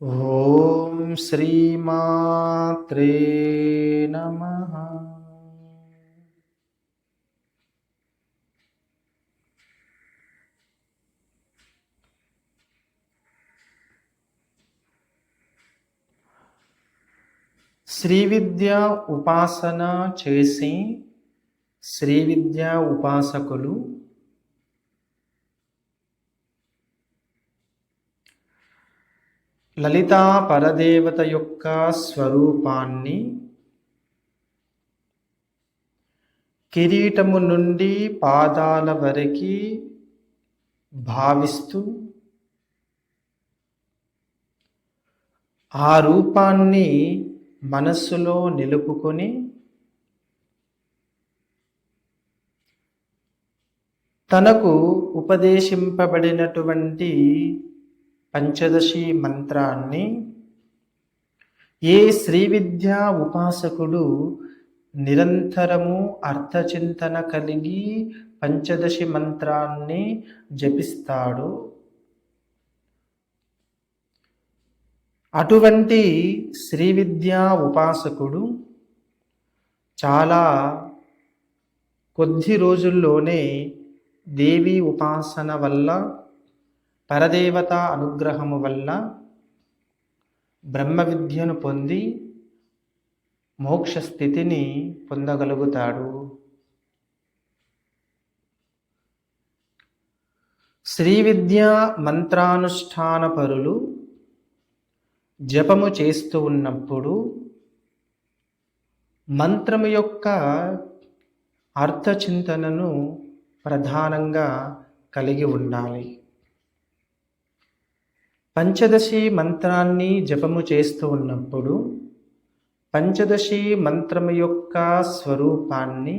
ఓం శ్రీమాత్రే నమ. శ్రీ విద్య ఉపాసన చేసి శ్రీ విద్య ఉపాసకులు లలితా పరదేవత యొక్క స్వరూపాన్ని కిరీటము నుండి పాదాల వరకు భావిస్తూ ఆ రూపాన్ని మనస్సులో నిలుపుకొని తనకు ఉపదేశింపబడినటువంటి పంచదశి మంత్రాన్ని ఏ శ్రీ విద్యా ఉపాసకుడు నిరంతరము అర్థచింతన కలిగి పంచదశి మంత్రాన్ని జపిస్తాడు? అటువంటి శ్రీ విద్యా ఉపాసకుడు చాలా కొద్ది రోజుల్లోనే దేవి ఉపాసన వల్ల పరదేవత అనుగ్రహము వల్ల బ్రహ్మ విద్యను పొంది మోక్ష స్థితిని పొందగలుగుతాడు. శ్రీ విద్యా మంత్రానుష్ఠాన పరులు జపము చేస్తూ ఉన్నప్పుడు మంత్రము యొక్క అర్థచింతనను ప్రధానంగా కలిగి ఉండాలి. పంచదశి మంత్రాన్ని జపము చేస్తూ ఉన్నప్పుడు పంచదశి మంత్రము యొక్క స్వరూపాన్ని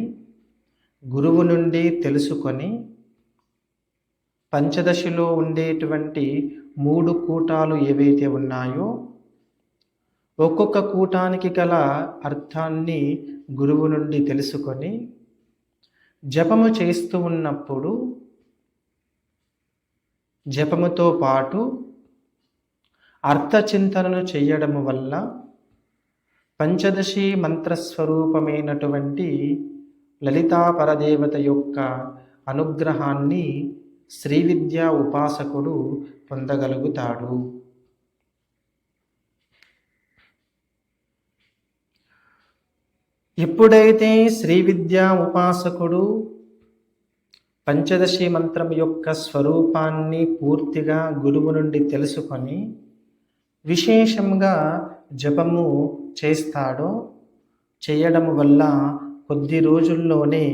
గురువు నుండి తెలుసుకొని పంచదశిలో ఉండేటువంటి మూడు కూటాలు ఏవైతే ఉన్నాయో ఒక్కొక్క కూటానికి గల అర్థాన్ని గురువు నుండి తెలుసుకొని జపము చేస్తూ ఉన్నప్పుడు జపముతో పాటు అర్థచింతనను చేయడము వల్ల పంచదశి మంత్రస్వరూపమైనటువంటి లలితా పరదేవత యొక్క అనుగ్రహాన్ని శ్రీ విద్యా ఉపాసకుడు పొందగలుగుతాడు. ఎప్పుడైతే శ్రీ విద్యా ఉపాసకుడు పంచదశి మంత్రం యొక్క స్వరూపాన్ని పూర్తిగా గురువు నుండి తెలుసుకొని విశేషంగా జపము చేస్తాడో చేయడం వల్ల కొద్ది రోజుల్లోనే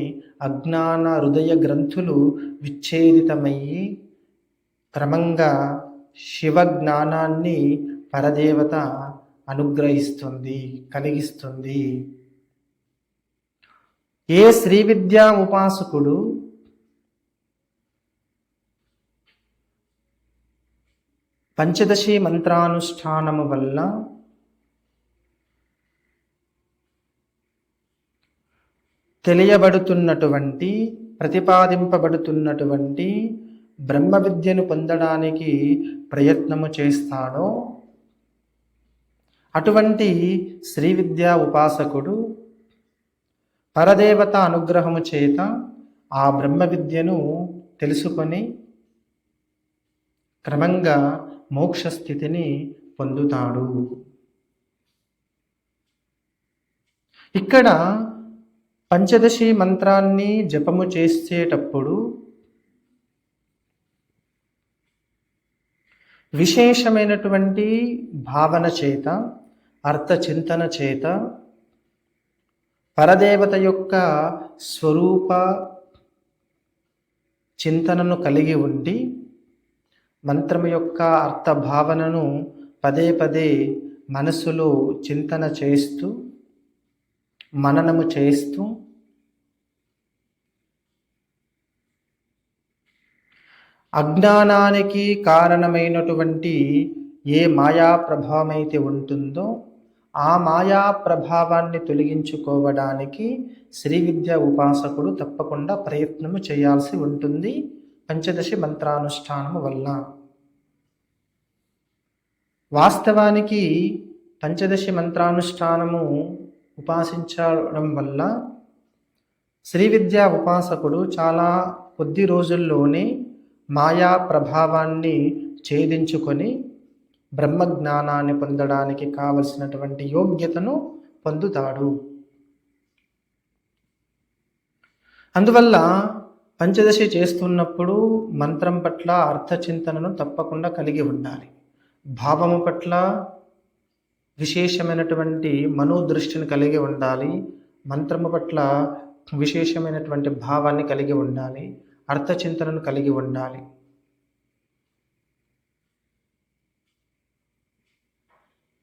అజ్ఞాన హృదయ గ్రంథులు విచ్ఛేదితమయ్యి క్రమంగా శివ జ్ఞానాన్ని పరదేవత అనుగ్రహిస్తుంది కలిగిస్తుంది. ఏ శ్రీ విద్యా ఉపాసకుడు పంచదశి మంత్రానుష్ఠానము వల్ల తెలియబడుతున్నటువంటి ప్రతిపాదింపబడుతున్నటువంటి బ్రహ్మ విద్యను పొందడానికి ప్రయత్నము చేస్తాడో అటువంటి శ్రీ విద్యా ఉపాసకుడు పరదేవత అనుగ్రహము చేత ఆ బ్రహ్మ విద్యను తెలుసుకొని క్రమంగా మోక్ష స్థితిని పొందుతాడు. ఇక్కడ పంచదశి మంత్రాన్ని జపము చేసేటప్పుడు విశేషమైనటువంటి భావన చేత అర్థచింతన చేత పరదేవత యొక్క స్వరూప చింతనను కలిగి ఉండి మంత్రము యొక్క అర్థ భావనను పదే పదే మనసులో చింతన చేస్తూ మననము చేస్తూ అజ్ఞానానికి కారణమైనటువంటి ఏ మాయా ప్రభావం అయితే ఉంటుందో ఆ మాయా ప్రభావాన్ని తొలగించుకోవడానికి శ్రీ విద్య ఉపాసకుడు తప్పకుండా ప్రయత్నము చేయాల్సి ఉంటుంది. పంచదశి మంత్రానుష్ఠానము వల్ల. వాస్తవానికి పంచదశి మంత్రానుష్ఠానము ఉపాసించడం వల్ల శ్రీ విద్యా ఉపాసకుడు చాలా కొద్ది రోజుల్లోనే మాయా ప్రభావాన్ని ఛేదించుకొని బ్రహ్మజ్ఞానాన్ని పొందడానికి కావలసినటువంటి యోగ్యతను పొందుతాడు. అందువల్ల పంచదశి చేస్తున్నప్పుడు మంత్రం పట్ల అర్థచింతనను తప్పకుండా కలిగి ఉండాలి. భావము పట్ల విశేషమైనటువంటి మనోదృష్టిని కలిగి ఉండాలి. మంత్రము పట్ల విశేషమైనటువంటి భావాన్ని కలిగి ఉండాలి. అర్థచింతనను కలిగి ఉండాలి.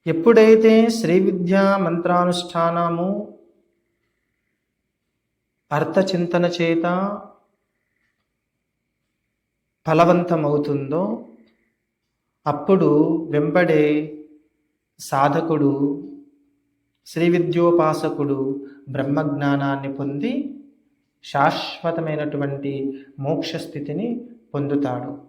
ఎప్పుడైతే శ్రీ విద్యా మంత్రానుష్ఠానము అర్థచింతన చేత ఫలవంతమవుతుందో అప్పుడు వెంబడే సాధకుడు శ్రీ విద్యోపాసకుడు బ్రహ్మజ్ఞానాన్ని పొంది శాశ్వతమైనటువంటి మోక్ష స్థితిని పొందుతాడు.